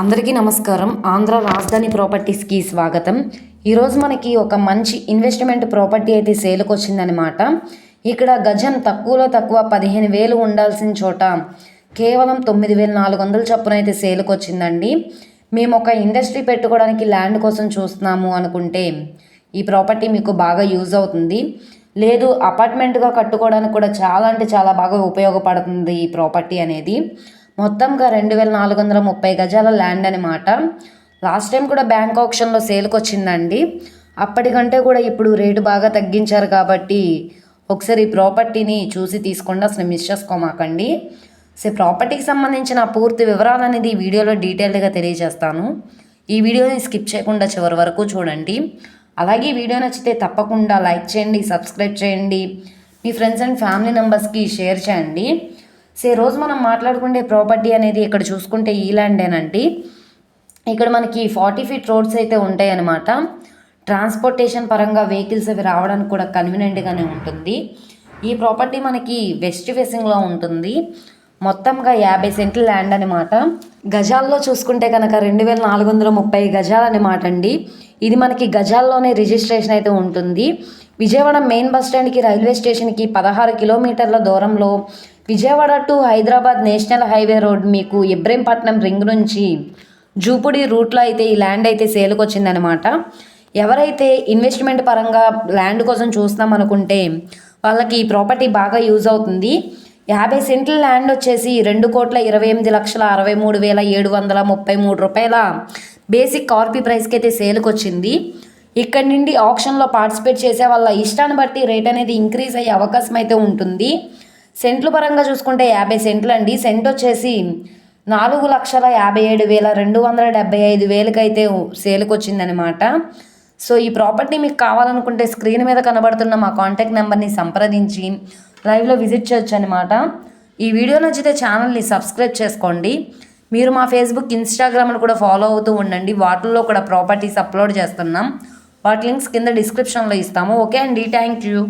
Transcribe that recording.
అందరికీ నమస్కారం. ఆంధ్ర రాజధాని ప్రాపర్టీస్కి స్వాగతం. ఈరోజు మనకి ఒక మంచి ఇన్వెస్ట్మెంట్ ప్రాపర్టీ అయితే సేల్కి వచ్చిందనమాట ఇక్కడ గజం తక్కువలో తక్కువ పదిహేను వేలు ఉండాల్సిన చోట కేవలం తొమ్మిది వేల నాలుగు వందల చొప్పున అయితే సేల్కి వచ్చిందండి. మేము ఒక ఇండస్ట్రీ పెట్టుకోవడానికి ల్యాండ్ కోసం చూస్తున్నాము అనుకుంటే ఈ ప్రాపర్టీ మీకు బాగా యూజ్ అవుతుంది. లేదు అపార్ట్మెంట్గా కట్టుకోవడానికి కూడా చాలా అంటే చాలా బాగా ఉపయోగపడుతుంది ఈ ప్రాపర్టీ అనేది. మొత్తంగా రెండు వేల నాలుగు వందల ముప్పై గజాల ల్యాండ్ అనమాట లాస్ట్ టైం కూడా బ్యాంక్ ఆప్షన్లో సేల్కి వచ్చిందండి అప్పటికంటే కూడా ఇప్పుడు రేటు బాగా తగ్గించారు కాబట్టి ఒకసారి ఈ ప్రాపర్టీని చూసి తీసుకోండి అసలు మిస్ చేసుకోమాకండి. సో ప్రాపర్టీకి సంబంధించిన పూర్తి వివరాలు అనేది ఈ వీడియోలో డీటెయిల్డ్గా తెలియజేస్తాను. ఈ వీడియోని స్కిప్ చేయకుండా చివరి వరకు చూడండి. అలాగే వీడియో నచ్చితే తప్పకుండా లైక్ చేయండి సబ్స్క్రైబ్ చేయండి. మీ ఫ్రెండ్స్ అండ్ ఫ్యామిలీ మెంబర్స్కి షేర్ చేయండి. సో రోజు మనం మాట్లాడుకునే ప్రాపర్టీ అనేది ఇక్కడ చూసుకుంటే ఈ ల్యాండేనండి ఇక్కడ మనకి ఫార్టీ ఫీట్ రోడ్స్ అయితే ఉంటాయి అన్నమాట ట్రాన్స్పోర్టేషన్ పరంగా వెహికల్స్ అవి రావడానికి కూడా కన్వీనియంట్గానే ఉంటుంది. ఈ ప్రాపర్టీ మనకి వెస్ట్ ఫేసింగ్లో ఉంటుంది. మొత్తంగా యాభై సెంట్ల ల్యాండ్ అనమాట గజాల్లో చూసుకుంటే కనుక రెండు వేల నాలుగు వందల ముప్పై గజాలు అనమాట అండి. ఇది మనకి గజాల్లోనే రిజిస్ట్రేషన్ అయితే ఉంటుంది. విజయవాడ మెయిన్ బస్ స్టాండ్కి రైల్వే స్టేషన్కి పదహారు కిలోమీటర్ల దూరంలో Vijayawada to Hyderabad national highway road మీకు ఇబ్రహీంపట్నం రింగ్ నుంచి జూపుడి రూట్లో అయితే ఈ ల్యాండ్ అయితే సేల్కి వచ్చిందనమాట ఎవరైతే ఇన్వెస్ట్మెంట్ పరంగా ల్యాండ్ కోసం చూస్తాం అనుకుంటే వాళ్ళకి ఈ ప్రాపర్టీ బాగా యూజ్ అవుతుంది. యాభై సెంట్ల ల్యాండ్ వచ్చేసి రెండు కోట్ల ఇరవై ఎనిమిది లక్షల అరవై మూడు వేల ఏడు వందల ముప్పై మూడు రూపాయల బేసిక్ కార్పీ ప్రైస్కి అయితే సేల్కి వచ్చింది. ఇక్కడ నుండి ఆప్షన్లో పార్టిసిపేట్ చేసే వాళ్ళ ఇష్టాన్ని బట్టి రేట్ అనేది ఇంక్రీజ్ అయ్యే అవకాశం అయితే ఉంటుంది. సెంట్లు పరంగా చూసుకుంటే యాభై సెంట్లు అండి. సెంట్ వచ్చేసి నాలుగు లక్షల యాభై ఏడు వేల రెండు వందల డెబ్బై ఐదు వేలకైతే సేల్కి వచ్చిందనమాట సో ఈ ప్రాపర్టీ మీకు కావాలనుకుంటే స్క్రీన్ మీద కనబడుతున్న మా కాంటాక్ట్ నెంబర్ని సంప్రదించి లైవ్లో విజిట్ చేయొచ్చు అనమాట ఈ వీడియో నచ్చితే ఛానల్ని సబ్స్క్రైబ్ చేసుకోండి. మీరు మా ఫేస్బుక్ ఇన్స్టాగ్రామ్ను కూడా ఫాలో అవుతూ ఉండండి. వాటిల్లో కూడా ప్రాపర్టీస్ అప్లోడ్ చేస్తున్నాం. వాటి లింక్స్ కింద డిస్క్రిప్షన్లో ఇస్తాము. ఓకే అండి. Thank you.